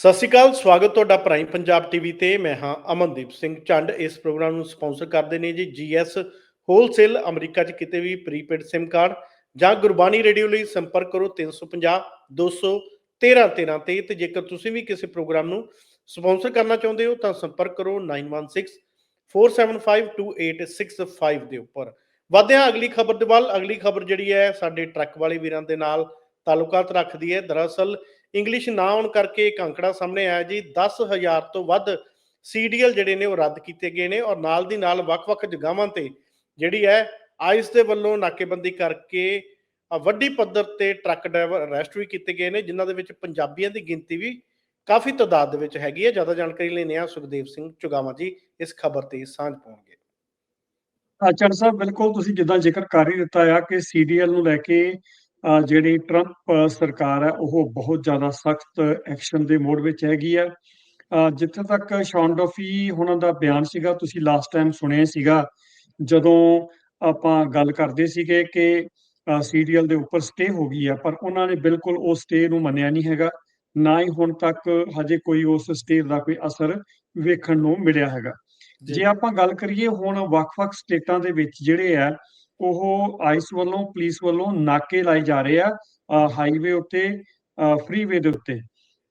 ਸਤਿ ਸ਼੍ਰੀ ਅਕਾਲ, ਸਵਾਗਤ ਤੁਹਾਡਾ ਪ੍ਰਾਈਮ ਪੰਜਾਬ ਟੀਵੀ ਤੇ। ਮੈਂ ਹਾਂ ਅਮਨਦੀਪ ਸਿੰਘ ਚੰਡ ਇਸ ਪ੍ਰੋਗਰਾਮ ਨੂੰ ਸਪਾਂਸਰ ਕਰਦੇ ਨੇ ਜੀ ਜੀਐਸ ਹੋਲਸੇਲ ਅਮਰੀਕਾ 'ਚ ਕਿਤੇ ਵੀ ਪ੍ਰੀਪੇਡ SIM ਕਾਰਡ ਜਾਂ ਗੁਰਬਾਣੀ ਰੇਡੀਓ ਲਈ ਸੰਪਰਕ ਕਰੋ 350 200 13 13 ਤੇ। ਤੇ ਜੇਕਰ ਤੁਸੀਂ ਵੀ ਕਿਸੇ ਪ੍ਰੋਗਰਾਮ ਨੂੰ ਸਪਾਂਸਰ ਕਰਨਾ ਚਾਹੁੰਦੇ ਹੋ ਤਾਂ ਸੰਪਰਕ ਕਰੋ 916 4752865 ਦੇ ਉੱਪਰ। ਵਧਦੇ ਹਾਂ ਅਗਲੀ ਖਬਰ ਦੇ ਵੱਲ। ਅਗਲੀ ਖਬਰ ਜਿਹੜੀ ਹੈ, ਸਾਡੇ ਟਰੱਕ ਵਾਲੇ ਵੀਰਾਂ ਦੇ ਨਾਲ ਤਾਲੁਕਾਤ ਰੱਖਦੀ ਹੈ। ਦਰਅਸਲ ਇੰਗਲਿਸ਼ ਨਾ ਆਉਣ ਕਰਕੇ ਇੱਕ ਅੰਕੜਾ ਸਾਹਮਣੇ ਆਇਆ ਜੀ। 10000 ਤੋਂ ਵੱਧ ਸੀਡੀਐਲ ਜਿਹੜੇ ਨੇ ਉਹ ਰੱਦ ਕੀਤੇ ਗਏ ਨੇ ਔਰ ਨਾਲ ਦੀ ਨਾਲ ਵੱਖ-ਵੱਖ ਜਗ੍ਹਾਵਾਂ ਤੇ ਜਿਹੜੀ ਹੈ ਆਈਸ ਦੇ ਵੱਲੋਂ ਨਾਕੇਬੰਦੀ ਕਰਕੇ ਵੱਡੀ ਪੱਧਰ ਤੇ ਟਰੱਕ ਡਰਾਈਵਰ ਅਰੈਸਟ ਵੀ ਕੀਤੇ ਗਏ ਨੇ, ਜਿਨ੍ਹਾਂ ਦੇ ਵਿੱਚ ਪੰਜਾਬੀਆਂ ਦੀ ਗਿਣਤੀ ਵੀ ਕਾਫੀ ਤਾਦਾਦ ਦੇ ਵਿੱਚ ਹੈਗੀ ਹੈ। ਜ਼ਿਆਦਾ ਜਾਣਕਾਰੀ ਲੈਣੇ ਆ ਸੁਖਦੇਵ ਸਿੰਘ ਚੁਗਾਵਾ ਜੀ ਇਸ ਖਬਰ ਤੇ ਸਾਂਝ ਪਾਉਣਗੇ। ਆਚਾਰ ਸਾਹਿਬ, ਬਿਲਕੁਲ ਤੁਸੀਂ ਜਿੱਦਾਂ ਜ਼ਿਕਰ ਕਰ ਹੀ ਦਿੱਤਾ ਆ ਕਿ ਸੀਡੀਐਲ ਨੂੰ ਲੈ ਕੇ ਜਿਹੜੀ ਟਰੰਪ ਸਰਕਾਰ ਹੈ ਉਹ ਬਹੁਤ ਜ਼ਿਆਦਾ ਸਖਤ ਐਕਸ਼ਨ ਦੇ ਮੋਡ ਵਿੱਚ ਹੈਗੀ ਆ ਅ, ਜਿੱਥੇ ਤੱਕ ਸ਼ੌਨ ਡੋਫੀ ਉਹਨਾਂ ਦਾ ਬਿਆਨ ਸੀਗਾ ਤੁਸੀਂ ਲਾਸਟ ਟਾਈਮ ਸੁਣਿਆ ਸੀਗਾ ਜਦੋਂ ਆਪਾਂ ਗੱਲ ਕਰਦੇ ਸੀਗੇ ਕਿ ਸੀਡੀਐਲ ਦੇ ਉੱਪਰ ਸਟੇ ਹੋ ਗਈ ਆ ਪਰ ਉਹਨਾਂ ਨੇ ਬਿਲਕੁਲ ਉਸ ਸਟੇ ਨੂੰ ਮੰਨਿਆ ਨਹੀਂ ਹੈਗਾ ਨਾ ਹੀ ਹੁਣ ਤੱਕ ਹਜੇ ਕੋਈ ਉਸ ਸਟੇ ਦਾ ਕੋਈ ਅਸਰ ਵੇਖਣ ਨੂੰ ਮਿਲਿਆ ਹੈਗਾ। ਜੇ। ਆਪਾਂ ਗੱਲ ਕਰੀਏ ਹੁਣ ਵੱਖ-ਵੱਖ ਸਟੇਟਾਂ ਦੇ ਵਿੱਚ ਜਿਹੜੇ ਆ ਉਹ ਆਈਸ ਵੱਲੋਂ ਪੁਲਿਸ ਵੱਲੋਂ ਨਾਕੇ ਲਾਏ ਜਾ ਰਹੇ ਆ ਹਾਈਵੇ ਉੱਤੇ ਫਰੀਵੇ ਦੇ ਉੱਤੇ।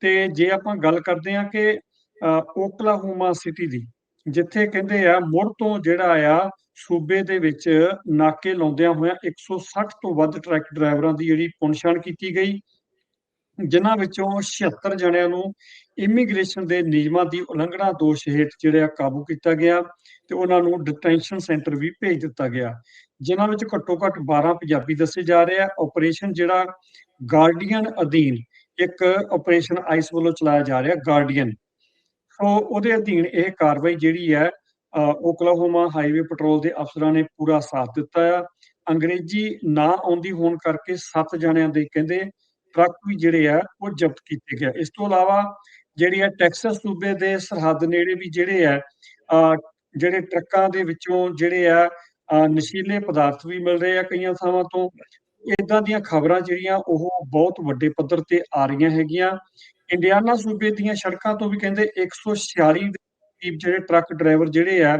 ਤੇ ਜੇ ਆਪਾਂ ਗੱਲ ਕਰਦੇ ਆ ਕਿ ਅ, ਓਕਲਾਹੋਮਾ ਸਿਟੀ ਦੀ ਜਿੱਥੇ ਕਹਿੰਦੇ ਆ ਮੁੜ ਤੋਂ ਜਿਹੜਾ ਆ ਸੂਬੇ ਦੇ ਵਿੱਚ ਨਾਕੇ ਲਾਉਂਦਿਆਂ ਹੋਇਆਂ 160 ਤੋਂ ਵੱਧ ਟਰੱਕ ਡਰਾਈਵਰਾਂ ਦੀ ਜਿਹੜੀ ਪੁਣਛਾਣ ਕੀਤੀ ਗਈ ਜਿਨ੍ਹਾਂ ਵਿੱਚੋਂ 76 ਜਣਿਆਂ ਨੂੰ ਇਮੀਗ੍ਰੇਸ਼ਨ ਦੇ ਨਿਯਮਾਂ ਦੀ ਉਲੰਘਣਾ ਦੋਸ਼ ਹੇਠ ਜਿਹੜਾ ਕਾਬੂ ਕੀਤਾ ਗਿਆ ਤੇ ਉਹਨਾਂ ਨੂੰ ਡਿਟੈਂਸ਼ਨ ਸੈਂਟਰ ਵੀ ਭੇਜ ਦਿੱਤਾ ਗਿਆ। ਜਿਨ੍ਹਾਂ ਵਿੱਚ ਘੱਟੋ ਘੱਟ 12 ਪੰਜਾਬੀ ਦੱਸੇ ਜਾ ਰਹੇ ਆ। ਆਪਰੇਸ਼ਨ ਜਿਹੜਾ ਗਾਰਡੀਅਨ ਅਧੀਨ ਇੱਕ ਆਪਰੇਸ਼ਨ ਆਈਸ ਵੱਲੋਂ ਚਲਾਇਆ ਜਾ ਰਿਹਾ ਗਾਰਡੀਅਨ ਸੋ ਉਹਦੇ ਅਧੀਨ ਇਹ ਕਾਰਵਾਈ ਜਿਹੜੀ ਹੈ ਓਕਲਾਹੋਮਾ ਹਾਈਵੇ ਪੈਟਰੋਲ ਦੇ ਅਫਸਰਾਂ ਨੇ ਪੂਰਾ ਸਾਥ ਦਿੱਤਾ ਆ। ਅੰਗਰੇਜ਼ੀ ਨਾ ਆਉਂਦੀ ਹੋਣ ਕਰਕੇ 7 ਜਣਿਆਂ ਦੇ ਕਹਿੰਦੇ ਟਰੱਕ ਵੀ ਜਿਹੜੇ ਆ ਉਹ ਜ਼ਬਤ ਕੀਤੇ ਗਏ। ਇਸ ਤੋਂ ਇਲਾਵਾ ਜਿਹੜੀ ਆ ਟੈਕਸਸ ਸੂਬੇ ਦੇ ਸਰਹੱਦ ਨੇੜੇ ਵੀ ਜਿਹੜੇ ਆ ਅ, ਜਿਹੜੇ ਟਰੱਕਾਂ ਦੇ ਵਿੱਚੋਂ ਜਿਹੜੇ ਆ ਨਸ਼ੀਲੇ ਪਦਾਰਥ ਵੀ ਮਿਲ ਰਹੇ ਆ ਕਈਆਂ ਥਾਵਾਂ ਤੋਂ। ਇਦਾਂ ਦੀਆਂ ਖਬਰਾਂ ਜਿਹੜੀਆਂ ਉਹ ਬਹੁਤ ਵੱਡੇ ਪੱਧਰ ਤੇ ਆ ਰਹੀਆਂ ਹੈਗੀਆਂ। ਇੰਡੀਆਨਾ ਸੂਬੇ ਦੀਆਂ ਸੜਕਾਂ ਤੋਂ ਵੀ ਕਹਿੰਦੇ 146 ਦੇ ਕਰੀਬ ਜਿਹੜੇ ਟਰੱਕ ਡਰਾਈਵਰ ਜਿਹੜੇ ਆ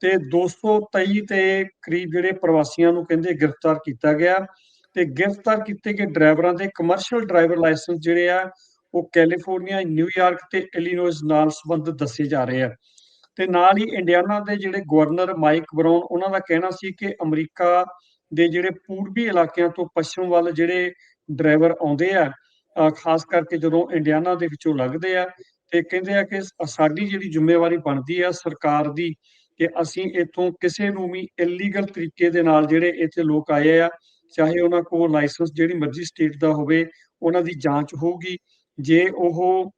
ਤੇ 223 ਤੇ ਕਰੀਬ ਜਿਹੜੇ ਪ੍ਰਵਾਸੀਆਂ ਨੂੰ ਕਹਿੰਦੇ ਗ੍ਰਿਫਤਾਰ ਕੀਤਾ ਗਿਆ। ਤੇ ਗ੍ਰਿਫਤਾਰ ਕੀਤੇ ਗਏ ਡਰਾਈਵਰਾਂ ਦੇ ਕਮਰਸ਼ੀਅਲ ਡਰਾਈਵਰ ਲਾਇਸੈਂਸ ਜਿਹੜੇ ਆ ਉਹ ਕੈਲੀਫੋਰਨੀਆ, ਨਿਊਯਾਰਕ ਤੇ ਇਲੀਨੋਇਸ ਨਾਲ ਸੰਬੰਧਿਤ ਦੱਸੇ ਜਾ ਰਹੇ ਆ। ਤੇ ਨਾਲ ਹੀ ਇੰਡੀਆਨਾ ਦੇ ਜਿਹੜੇ ਗਵਰਨਰ ਮਾਈਕ ਬਰਾਊਨ, ਉਹਨਾਂ ਦਾ ਕਹਿਣਾ ਸੀ ਕਿ ਅਮਰੀਕਾ ਦੇ ਜਿਹੜੇ ਪੂਰਬੀ ਇਲਾਕਿਆਂ ਤੋਂ ਪੱਛਮ ਵੱਲ ਜਿਹੜੇ ਡਰਾਈਵਰ ਆਉਂਦੇ ਆ ਖਾਸ ਕਰਕੇ ਜਦੋਂ ਇੰਡੀਆਨਾ ਦੇ ਵਿੱਚੋਂ ਲੰਘਦੇ ਆ, ਤੇ ਕਹਿੰਦੇ ਆ ਕਿ ਸਾਡੀ ਜਿਹੜੀ ਜ਼ਿੰਮੇਵਾਰੀ ਬਣਦੀ ਆ ਸਰਕਾਰ ਦੀ ਕਿ ਅਸੀਂ ਇੱਥੋਂ ਕਿਸੇ ਨੂੰ ਵੀ ਇਲੀਗਲ ਤਰੀਕੇ ਦੇ ਨਾਲ ਜਿਹੜੇ ਇੱਥੇ ਲੋਕ ਆਏ ਆ, ਚਾਹੇ ਉਹਨਾਂ ਕੋਲ ਲਾਇਸੈਂਸ ਜਿਹੜੀ ਮਰਜ਼ੀ ਸਟੇਟ ਦਾ ਹੋਵੇ, ਉਹਨਾਂ ਦੀ ਜਾਂਚ ਹੋਊਗੀ, ਜੇ ਉਹ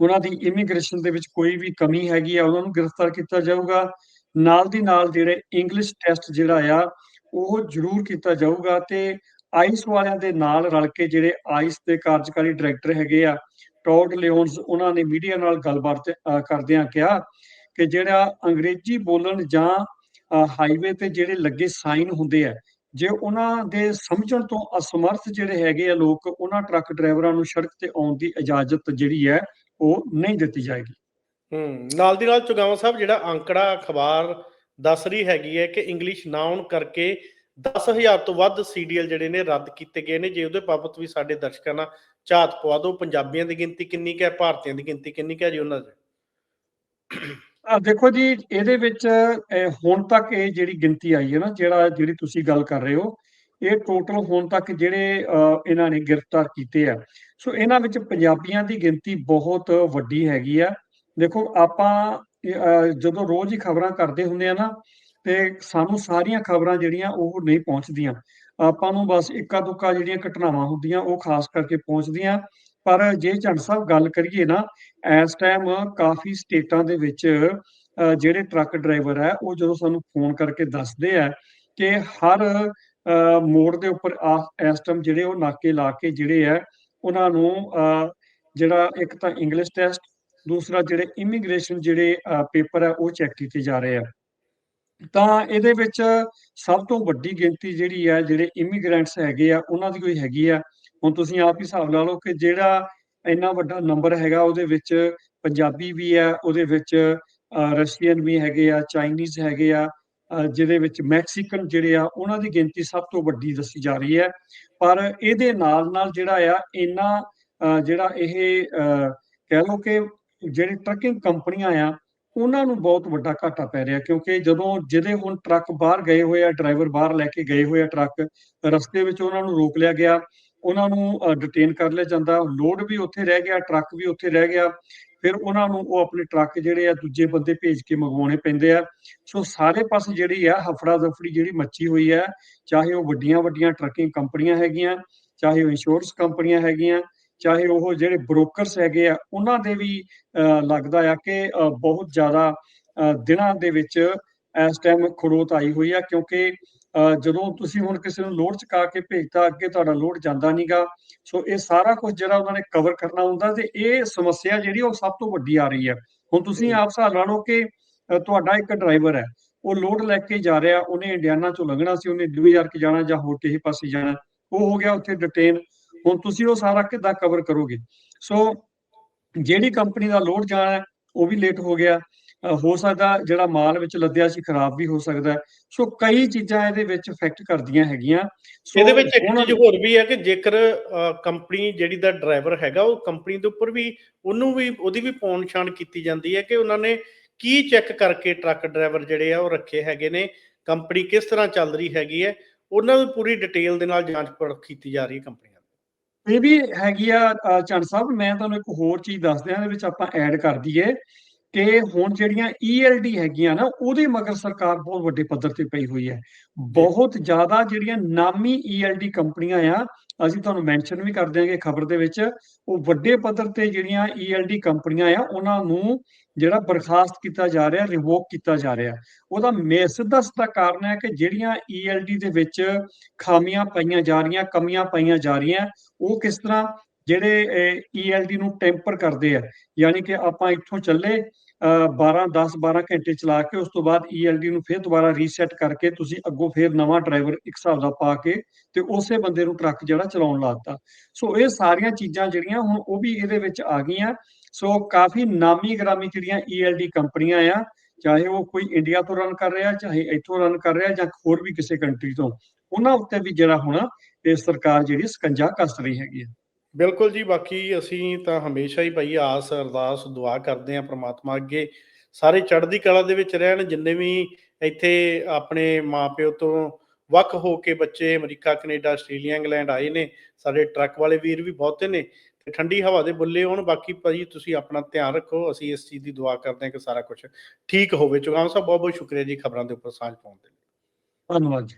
ਉਹਨਾਂ ਦੀ ਇਮੀਗ੍ਰੇਸ਼ਨ ਦੇ ਵਿੱਚ ਕੋਈ ਵੀ ਕਮੀ ਹੈਗੀ ਆ, ਉਹਨਾਂ ਨੂੰ ਗ੍ਰਿਫਤਾਰ ਕੀਤਾ ਜਾਊਗਾ। ਨਾਲ ਦੀ ਨਾਲ ਜਿਹੜੇ ਇੰਗਲਿਸ਼ ਟੈਸਟ ਜਿਹੜਾ ਆ, ਉਹ ਜ਼ਰੂਰ ਕੀਤਾ ਜਾਊਗਾ ਤੇ ਆਈਸ ਵਾਲਿਆਂ ਦੇ ਨਾਲ ਰਲ ਕੇ ਜਿਹੜੇ ਆਈਸ ਦੇ ਕਾਰਜਕਾਰੀ ਡਾਇਰੈਕਟਰ ਹੈਗੇ ਆ ਟੌਡ ਲਿਓਨਸ ਉਹਨਾਂ ਨੇ ਮੀਡੀਆ ਨਾਲ ਗੱਲਬਾਤ ਕਰਦਿਆਂ ਕਿਹਾ ਕਿ ਜਿਹੜਾ ਅੰਗਰੇਜ਼ੀ ਬੋਲਣ ਜਾਂ ਹਾਈਵੇ ਤੇ ਜਿਹੜੇ ਲੱਗੇ ਸਾਈਨ ਹੁੰਦੇ ਆ, ਜੇ ਉਹਨਾਂ ਦੇ ਸਮਝਣ ਤੋਂ ਅਸਮਰਥ ਜਿਹੜੇ ਹੈਗੇ ਆ ਲੋਕ, ਉਹਨਾਂ ਟਰੱਕ ਡਰਾਈਵਰਾਂ ਨੂੰ ਸੜਕ ਤੇ ਆਉਣ ਦੀ ਇਜਾਜ਼ਤ ਜਿਹੜੀ ਹੈ ਉਹ ਨਹੀਂ ਦਿੱਤੀ ਜਾਏਗੀ। ਹੂੰ ਨਾਲ ਦੀ ਨਾਲ ਚੁਗਾਵਾ ਸਾਹਿਬ ਜਿਹੜਾ ਅੰਕੜਾ ਅਖਬਾਰ ਦੱਸ ਰਹੀ ਹੈਗੀ ਹੈ ਕਿ ਇੰਗਲਿਸ਼ ਨਾ ਆਉਣ ਕਰਕੇ 10000 ਤੋਂ ਵੱਧ ਸੀਡੀਐਲ ਜਿਹੜੇ ਨੇ ਰੱਦ ਕੀਤੇ ਗਏ ਨੇ। ਜੇ ਉਹਦੇ ਬਾਬਤ ਵੀ ਸਾਡੇ ਦਰਸ਼ਕਾਂ ਨਾਲ ਝਾਤ ਪਵਾ ਦਿਓ ਪੰਜਾਬੀਆਂ ਦੀ ਗਿਣਤੀ ਕਿੰਨੀ ਕੁ ਹੈ ਭਾਰਤੀਆਂ ਦੀ ਗਿਣਤੀ ਕਿੰਨੀ ਕੁ ਹੈ ਜੀ ਉਹਨਾਂ ਦੀ? ਆ ਦੇਖੋ ਜੀ ਇਹਦੇ ਵਿੱਚ ਹੁਣ ਤੱਕ ਇਹ ਜਿਹੜੀ ਗਿਣਤੀ ਆਈ ਹੈ ਨਾ ਜਿਹੜਾ ਜਿਹੜੀ ਤੁਸੀਂ ਗੱਲ ਕਰ ਰਹੇ ਹੋ ਇਹ ਟੋਟਲ ਹੁਣ ਤੱਕ ਜਿਹੜੇ ਅਹ, ਇਹਨਾਂ ਨੇ ਗ੍ਰਿਫਤਾਰ ਕੀਤੇ ਆ। ਸੋ ਇਹਨਾਂ ਵਿੱਚ ਪੰਜਾਬੀਆਂ ਦੀ ਗਿਣਤੀ ਬਹੁਤ ਵੱਡੀ ਹੈਗੀ ਆ। ਦੇਖੋ ਆਪਾਂ ਜਦੋਂ ਰੋਜ਼ ਹੀ ਖਬਰਾਂ ਕਰਦੇ ਹੁੰਦੇ ਆ ਨਾ ਤੇ ਸਾਨੂੰ ਸਾਰੀਆਂ ਖਬਰਾਂ ਜਿਹੜੀਆਂ ਉਹ ਨਹੀਂ ਪਹੁੰਚਦੀਆਂ। ਆਪਾਂ ਨੂੰ ਬਸ ਇੱਕਾ ਦੁੱਕਾ ਜਿਹੜੀਆਂ ਘਟਨਾਵਾਂ ਹੁੰਦੀਆਂ ਉਹ ਖਾਸ ਕਰਕੇ ਪਹੁੰਚਦੀਆਂ। ਪਰ ਜੇ ਝੰਡ ਸਾਹਿਬ ਗੱਲ ਕਰੀਏ ਨਾ ਇਸ ਟਾਈਮ ਕਾਫੀ ਸਟੇਟਾਂ ਦੇ ਵਿੱਚ ਅ, ਜਿਹੜੇ ਟਰੱਕ ਡਰਾਈਵਰ ਹੈ ਉਹ ਜਦੋਂ ਸਾਨੂੰ ਫੋਨ ਕਰਕੇ ਦੱਸਦੇ ਆ ਕਿ ਹਰ ਮੋੜ ਦੇ ਉੱਪਰ ਆ, ਇਸ ਟਾਈਮ ਜਿਹੜੇ ਉਹ ਨਾਕੇ ਲਾ ਕੇ ਜਿਹੜੇ ਆ, ਉਹਨਾਂ ਨੂੰ ਜਿਹੜਾ ਇੱਕ ਤਾਂ ਇੰਗਲਿਸ਼ ਟੈਸਟ ਦੂਸਰਾ ਜਿਹੜੇ ਇਮੀਗ੍ਰੇਸ਼ਨ ਜਿਹੜੇ ਪੇਪਰ ਹੈ ਉਹ ਚੈੱਕ ਕੀਤੇ ਜਾ ਰਹੇ ਆ। ਤਾਂ ਇਹਦੇ ਵਿੱਚ ਸਭ ਤੋਂ ਵੱਡੀ ਗਿਣਤੀ ਜਿਹੜੀ ਹੈ ਜਿਹੜੇ ਇਮੀਗ੍ਰੈਂਟਸ ਹੈਗੇ ਆ, ਉਹਨਾਂ ਦੀ ਕੋਈ ਹੈਗੀ ਆ। ਹੁਣ ਤੁਸੀਂ ਆਪ ਹੀ ਹਿਸਾਬ ਲਾ ਲਓ ਕਿ ਜਿਹੜਾ ਇੰਨਾ ਵੱਡਾ ਨੰਬਰ ਹੈਗਾ, ਉਹਦੇ ਵਿੱਚ ਪੰਜਾਬੀ ਵੀ ਹੈ ਉਹਦੇ ਵਿੱਚ ਰਸ਼ੀਅਨ ਵੀ ਹੈਗੇ ਆ ਚਾਈਨੀਜ਼ ਹੈਗੇ ਆ ਜਿਹਦੇ ਵਿੱਚ ਮੈਕਸੀਕਨ ਜਿਹੜੇ ਆ ਉਹਨਾਂ ਦੀ ਗਿਣਤੀ ਸਭ ਤੋਂ ਵੱਡੀ ਦੱਸੀ ਜਾ ਰਹੀ ਹੈ। ਪਰ ਇਹਦੇ ਨਾਲ ਨਾਲ ਜਿਹੜਾ ਆ ਇਹਨਾਂ ਅ, ਜਿਹੜਾ ਇਹ ਕਹਿ ਲਓ ਕਿ ਜਿਹੜੇ ਟਰੱਕਿੰਗ ਕੰਪਨੀਆਂ ਆ ਉਹਨਾਂ ਨੂੰ ਬਹੁਤ ਵੱਡਾ ਘਾਟਾ ਪੈ ਰਿਹਾ। ਕਿਉਂਕਿ ਜਦੋਂ ਜਿਹਦੇ ਹੁਣ ਟਰੱਕ ਬਾਹਰ ਗਏ ਹੋਏ ਆ ਡਰਾਈਵਰ ਬਾਹਰ ਲੈ ਕੇ ਗਏ ਹੋਏ ਆ ਟਰੱਕ ਰਸਤੇ ਵਿੱਚ ਉਹਨਾਂ ਨੂੰ ਰੋਕ ਲਿਆ ਗਿਆ। ਉਹਨਾਂ ਨੂੰ ਡਿਟੇਨ ਕਰ ਲਿਆ ਜਾਂਦਾ। ਲੋਡ ਵੀ ਉੱਥੇ ਰਹਿ ਗਿਆ ਟਰੱਕ ਵੀ ਉੱਥੇ ਰਹਿ ਗਿਆ। ਫਿਰ ਉਹਨਾਂ ਨੂੰ ਉਹ ਆਪਣੇ ਟਰੱਕ ਜਿਹੜੇ ਆ ਦੂਜੇ ਬੰਦੇ ਭੇਜ ਕੇ ਮੰਗਵਾਉਣੇ ਪੈਂਦੇ ਆ। ਸੋ ਸਾਰੇ ਪਾਸੇ ਜਿਹੜੀ ਆ ਹਫੜਾ ਦਫੜੀ ਜਿਹੜੀ ਮੱਚੀ ਹੋਈ ਹੈ ਚਾਹੇ ਉਹ ਵੱਡੀਆਂ ਵੱਡੀਆਂ ਟਰੱਕਿੰਗ ਕੰਪਨੀਆਂ ਹੈਗੀਆਂ ਚਾਹੇ ਉਹ ਇੰਸ਼ੋਰੈਂਸ ਕੰਪਨੀਆਂ ਹੈਗੀਆਂ ਚਾਹੇ ਉਹ ਜਿਹੜੇ ਬ੍ਰੋਕਰਸ ਹੈਗੇ ਆ ਉਹਨਾਂ ਦੇ ਵੀ ਅਹ, ਲੱਗਦਾ ਆ ਕਿ ਬਹੁਤ ਜ਼ਿਆਦਾ ਅਹ, ਦਿਨਾਂ ਦੇ ਵਿੱਚ ਇਸ ਟਾਈਮ ਖੜੋਤ ਆਈ ਹੋਈ ਆ ਕਿਉਂਕਿ ਜਦੋਂ ਤੁਸੀਂ ਹੁਣ ਕਿਸੇ ਨੂੰ ਲੋਡ ਚੁਕਾ ਕੇ ਭੇਜਤਾ ਅੱਗੇ ਤੁਹਾਡਾ ਲੋਡ ਜਾਂਦਾ ਨਹੀਂਗਾ ਸੋ ਇਹ ਸਾਰਾ ਕੁਝ ਜਿਹੜਾ ਉਹਨਾਂ ਨੇ ਕਵਰ ਕਰਨਾ ਹੁੰਦਾ ਤੇ ਇਹ ਸਮੱਸਿਆ ਜਿਹੜੀ ਉਹ ਸਭ ਤੋਂ ਵੱਡੀ ਆ ਰਹੀ ਹੈ। ਹੁਣ ਤੁਸੀਂ ਆਪ ਹਿਸਾਬ ਲਾ ਲਓ ਕਿ ਤੁਹਾਡਾ ਇੱਕ ਡਰਾਈਵਰ ਹੈ ਉਹ ਲੋਡ ਲੈ ਕੇ ਜਾ ਰਿਹਾ ਉਹਨੇ ਇੰਡੀਆਨਾ ਚੋਂ ਲੰਘਣਾ ਸੀ ਉਹਨੇ ਨਿਊਯਾਰਕ ਜਾਣਾ ਜਾਂ ਹੋਰ ਕਿਸੇ ਪਾਸੇ ਜਾਣਾ ਉਹ ਹੋ ਗਿਆ ਉੱਥੇ ਡਿਟੇਨ ਹੁਣ ਤੁਸੀਂ ਉਹ ਸਾਰਾ ਕਿੱਦਾਂ ਕਵਰ ਕਰੋਗੇ? ਸੋ ਜਿਹੜੀ ਕੰਪਨੀ ਦਾ ਲੋਡ ਜਾਣਾ ਉਹ ਵੀ ਲੇਟ ਹੋ ਗਿਆ। ਹੋ ਸਕਦਾ ਜਿਹੜਾ ਮਾਲ ਵਿੱਚ ਲੱਦਿਆ ਸੀ ਖਰਾਬ ਵੀ ਹੋ ਸਕਦਾ। ਸੋ ਕਈ ਚੀਜ਼ਾਂ ਇਹਦੇ ਵਿੱਚ ਇਫੈਕਟ ਕਰਦੀਆਂ ਹੈਗੀਆਂ ਇਹਦੇ ਵਿੱਚ ਇੱਕ ਚੀਜ਼ ਹੋਰ ਵੀ ਹੈ ਕਿ ਜੇਕਰ ਕੰਪਨੀ ਜਿਹੜੀ ਦਾ ਡਰਾਈਵਰ ਹੈਗਾ ਉਹ ਕੰਪਨੀ ਦੇ ਉੱਪਰ ਵੀ ਉਹਨੂੰ ਵੀ ਉਹਦੀ ਵੀ ਪੌਣ ਛਾਣ ਕੀਤੀ ਜਾਂਦੀ ਹੈ ਕਿ ਉਹਨਾਂ ਨੇ ਕੀ ਚੈੱਕ ਕਰਕੇ ਟਰੱਕ ਡਰਾਈਵਰ ਜਿਹੜੇ ਆ ਉਹ ਰੱਖੇ ਹੈਗੇ ਨੇ ਕੰਪਨੀ ਕਿਸ ਤਰ੍ਹਾਂ ਚੱਲ ਰਹੀ ਹੈਗੀ ਹੈ ਉਹਨਾਂ ਦੀ ਪੂਰੀ ਡਿਟੇਲ ਦੇ ਨਾਲ ਜਾਂਚ ਪਰਖ ਕੀਤੀ ਜਾ ਰਹੀ ਹੈ ਕੰਪਨੀਆਂ ਦੀ ਇਹ ਵੀ ਹੈਗੀ ਆ ਚੰਦ ਸਾਹਿਬ ਮੈਂ ਤੁਹਾਨੂੰ ਇੱਕ ਹੋਰ ਚੀਜ਼ ਦੱਸ ਦਿਆਂ ਇਹਦੇ ਵਿੱਚ ਆਪਾਂ ਐਡ ਕਰ ਦਈਏ ਕਿ ਹੁਣ ਜਿਹੜੀਆਂ ELD ਹੈਗੀਆਂ ਨਾ, ਉਹਦੇ ਮਗਰ ਸਰਕਾਰ ਬਹੁਤ ਵੱਡੇ ਪੱਧਰ ਤੇ ਪਈ ਹੋਈ ਹੈ। ਬਹੁਤ ਜ਼ਿਆਦਾ ਜਿਹੜੀਆਂ ਨਾਮੀ ELD ਕੰਪਨੀਆਂ ਆ, ਅਸੀਂ ਤੁਹਾਨੂੰ ਮੈਂਸ਼ਨ ਵੀ ਕਰ ਦਿਆਂਗੇ ਖਬਰ ਦੇ ਵਿੱਚ, ਉਹ ਵੱਡੇ ਪੱਧਰ ਤੇ ਜਿਹੜੀਆਂ ELD ਕੰਪਨੀਆਂ ਆ, ਉਹਨਾਂ ਨੂੰ ਜਿਹੜਾ ਬਰਖਾਸਤ ਕੀਤਾ ਜਾ ਰਿਹਾ ਰਿਵੋਕ ਕੀਤਾ ਜਾ ਰਿਹਾ। ਉਹਦਾ ਮੇ ਸਿੱਧਾ ਸਿੱਧਾ ਕਾਰਨ ਹੈ ਕਿ ਜਿਹੜੀਆਂ ELD ਦੇ ਵਿੱਚ ਖਾਮੀਆਂ ਪਾਈਆਂ ਜਾ ਰਹੀਆਂ, ਕਮੀਆਂ ਪਾਈਆਂ ਜਾ ਰਹੀਆਂ, ਉਹ ਕਿਸ ਤਰ੍ਹਾਂ ਜਿਹੜੇ ELD ਨੂੰ ਟੈਂਪਰ ਕਰਦੇ ਆ। ਯਾਨੀ ਕਿ ਆਪਾਂ ਇੱਥੋਂ ਚੱਲੇ 12 10 12 ਘੰਟੇ ਚਲਾ ਕੇ ਉਸ ਤੋਂ ਬਾਅਦ ELD ਨੂੰ ਫਿਰ ਦੁਬਾਰਾ ਰੀਸੈਟ ਕਰਕੇ ਤੁਸੀਂ ਅੱਗੋਂ ਫਿਰ ਨਵਾਂ ਡਰਾਈਵਰ ਇੱਕ ਹਿਸਾਬ ਦਾ ਪਾ ਕੇ ਤੇ ਉਸੇ ਬੰਦੇ ਨੂੰ ਟਰੱਕ ਜਿਹੜਾ ਚਲਾਉਣ ਲਾਤਾ ਸੋ ਇਹ ਸਾਰੀਆਂ ਚੀਜ਼ਾਂ ਜਿਹੜੀਆਂ ਹੁਣ ਉਹ ਵੀ ਇਹਦੇ ਵਿੱਚ ਆ ਗਈਆਂ। ਸੋ ਕਾਫੀ ਨਾਮੀ ਗ੍ਰਾਮੀ ਜਿਹੜੀਆਂ ELD ਕੰਪਨੀਆਂ ਆ, ਚਾਹੇ ਉਹ ਕੋਈ ਇੰਡੀਆ ਤੋਂ ਰਨ ਕਰ ਰਿਹਾ, ਚਾਹੇ ਇੱਥੋਂ ਰਨ ਕਰ ਰਿਹਾ ਜਾਂ ਹੋਰ ਵੀ ਕਿਸੇ ਕੰਟਰੀ ਤੋਂ, ਉਹਨਾਂ ਉੱਤੇ ਵੀ ਜਿਹੜਾ ਹੁਣ ਇਹ ਸਰਕਾਰ ਜਿਹੜੀ ਸਕੰਜਾ ਕੱਸ ਰਹੀ ਹੈਗੀ ਹੈ ਬਿਲਕੁਲ ਜੀ, ਬਾਕੀ ਅਸੀਂ ਤਾਂ ਹਮੇਸ਼ਾ ਹੀ ਭਾਈ ਆਸ, ਅਰਦਾਸ, ਦੁਆ ਕਰਦੇ ਹਾਂ ਪ੍ਰਮਾਤਮਾ ਅੱਗੇ। ਸਾਰੇ ਚੜ੍ਹਦੀ ਕਲਾ ਦੇ ਵਿੱਚ ਰਹਿਣ, ਜਿੰਨੇ ਵੀ ਇੱਥੇ ਆਪਣੇ ਮਾਪਿਓ ਤੋਂ ਵੱਖ ਹੋ ਕੇ ਬੱਚੇ ਅਮਰੀਕਾ, ਕੈਨੇਡਾ, ਆਸਟ੍ਰੇਲੀਆ, ਇੰਗਲੈਂਡ ਆਏ ਨੇ, ਸਾਡੇ ਟਰੱਕ ਵਾਲੇ ਵੀਰ ਵੀ ਬਹੁਤੇ ਨੇ, ਤੇ ਠੰਡੀ ਹਵਾ ਦੇ ਬੁੱਲੇ ਹੋਣ, ਬਾਕੀ ਭਾਜੀ ਤੁਸੀਂ ਆਪਣਾ ਧਿਆਨ ਰੱਖੋ, ਅਸੀਂ ਇਸ ਚੀਜ਼ ਦੀ ਦੁਆ ਕਰਦੇ ਹਾਂ ਕਿ ਸਾਰਾ ਕੁਝ ਠੀਕ ਹੋਵੇ। ਚੁਗਾਮ ਸਾਹਿਬ ਬਹੁਤ ਬਹੁਤ ਸ਼ੁਕਰੀਆ ਜੀ ਖਬਰਾਂ ਦੇ ਉੱਪਰ ਸਾਂਝ ਪਾਉਣ ਦੇ ਲਈ। ਧੰਨਵਾਦ ਜੀ।